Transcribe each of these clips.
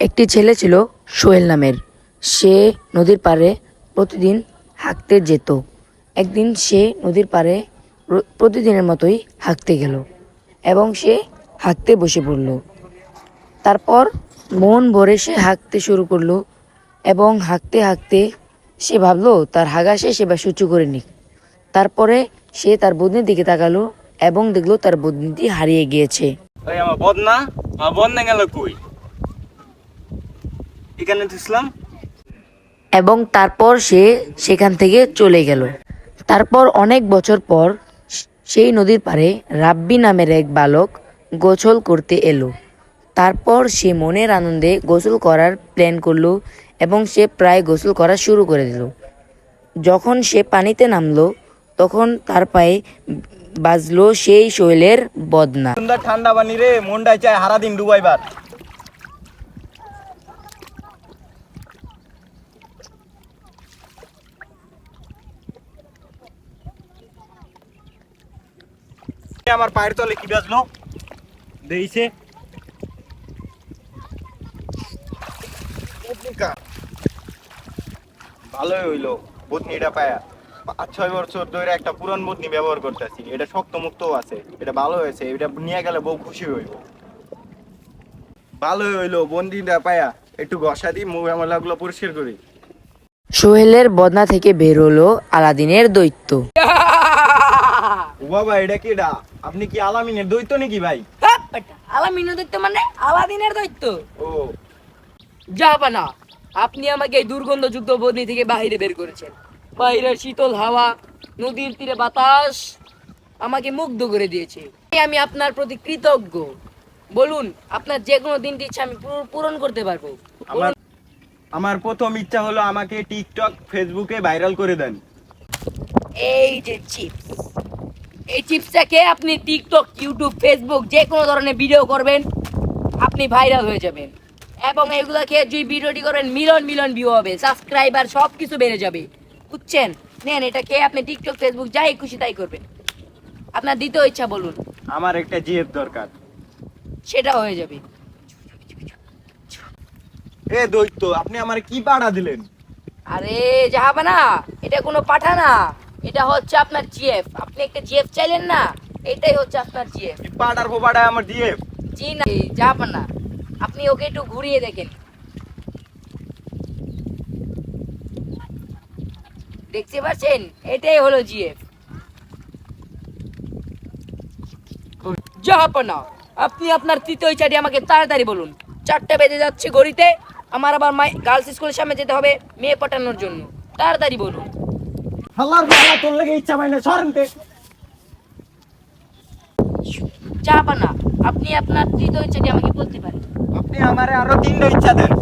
একটি ছেলে ছিল সোহেল নামের। সে নদীর পাড়ে প্রতিদিন হাঁকতে যেত। একদিন সে নদীর পাড়ে প্রতিদিনের মতোই হাঁকতে গেল এবং সে হাঁকতে বসে পড়ল। তারপর মন ভরে সে হাঁকতে শুরু করল এবং হাঁকতে হাঁকতে সে ভাবলো, তার হাগা সে এবার সহ্য করে নিক। তারপরে সে তার বদনির দিকে তাকালো এবং দেখল তার বদনিটি হারিয়ে গিয়েছে। বদনা? বদনা গেল কই? এখানে থুসলাম এবং তারপর সে সেখান থেকে চলে গেল। তারপর অনেক বছর পর সেই নদীর পাড়ে রাব্বি নামের এক বালক গোসল করতে এলো। তারপর সে মনের আনন্দে গোসল করার প্ল্যান করল এবং সে প্রায় গোসল করা শুরু করে দিল। যখন সে পানিতে নামলো তখন তার পায়ে বাজলো সেই শৈলের বদনা। সুন্দর ঠান্ডা পানি রে মনটাই চায় হারা দিন ডুবাইবার। আমার পায়ের তলে কি বাজলো? দেইছে। ভালোই হইল বতনিটা পায়া। পাঁচ ছয় বছর ধরে একটা পুরান বতনি ব্যবহার করতেছি। এটা শক্ত মুক্তও আছে এটা ভালো হয়েছে এটা নিয়ে গেলে বউ খুশি হইব। ভালোই হইল বন্দিটা পায়া। একটু ঘষা দিই মুখ আমলাগুলো পরিষ্কার করি। সোহেলের বদনা থেকে বের হলো আলাদিনের দৈত্য। বাবা এটা কি এটা আপনি কি আলামিনের দৈত্য নাকি ভাই? আলামিনের দৈত্য মানে আলাদিনের দৈত্য। ও। জাহাপানা আপনি আমাকে এই দুর্গন্ধযুক্ত বদনি থেকে বাইরে বের করেছেন। বাইরের শীতল হাওয়া নদীর তীরে বাতাস আমাকে মুগ্ধ করে দিয়েছে। আমি আপনার প্রতি কৃতজ্ঞ। বলুন আপনার যে কোনো দিনটি ইচ্ছা আমি পূরণ করতে পারব। আমার আমার প্রথম ইচ্ছা হলো আমাকে টিকটক ফেসবুকে ভাইরাল করে দেন। এই যে চিপস। এই চিপসটাকে আপনি টিকটক ইউটিউব ফেসবুক যে কোনো ধরনের ভিডিও করবেন আপনি ভাইরাল হয়ে যাবেন। এবং এগুলো খেয়ে যদি ভিডিওটি করেন মিলন মিলন ভিউ হবে সাবস্ক্রাইবার সব কিছু বেড়ে যাবে। বুঝছেন? নেন এটা খেয়ে আপনি টিকটক ফেসবুক যাই খুশি তাই করবেন। আপনার দ্বিতীয় ইচ্ছা বলুন। আমার একটা জিএফ দরকার। সেটা হয়ে যাবে। এ দৈত্য আপনি আমার কি পাড়া দিলেন? আরে যাহাবা না এটা কোনো পাঠা না। এটা হচ্ছে আপনার জিএফ আপনি একটা জিএফ চাইলেন না এটাই হচ্ছে আপনার জিএফ পাড়ার ফোপাড়ায় আমার জিএফ জি না যাবেন না। আপনি ওকে একটু ঘুরিয়ে দেখেন। দেখতে পাচ্ছেন? এটাই হলো জিএফ জাহাপনা আপনি আপনার তৃতীয় চাটি আমাকে তাড়াতাড়ি বলুন। চারটে বেজে যাচ্ছে ঘড়িতে আমার আবার মাই গার্লস স্কুলের সামনে যেতে হবে মেয়ে পাঠানোর জন্য। তাড়াতাড়ি বলুন। তোর লেগে ইচ্ছা পাই না আপনি আপনার তৃতীয় চাটি আমাকে বলতে পারেন। আপনি আমারে আরও তিনটা ইচ্ছা দেন।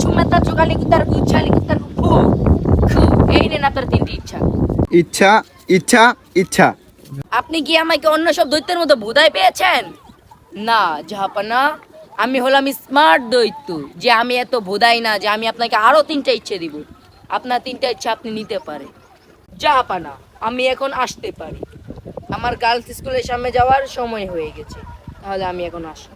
চুমেতা চোকালি কুতার কুতার খু খু এই নেন আপনার তিনটি ইচ্ছা। ইচ্ছা ইচ্ছা ইচ্ছা। আপনি কি আমাকে অন্য সব দৈত্যের মতো বোধায় পেয়েছেন? না জাহাপানা আমি হলাম স্মার্ট দৈত্য যে আমি এত বোধাই না যে আমি আপনাকে আরও তিনটা ইচ্ছে দিব। আপনার তিনটা ইচ্ছা আপনি নিতে পারেন। জাহাপানা আমি এখন আসতে পারি। আমার গার্লস স্কুলের সামনে যাওয়ার সময় হয়ে গেছে, তাহলে আমি এখন আসি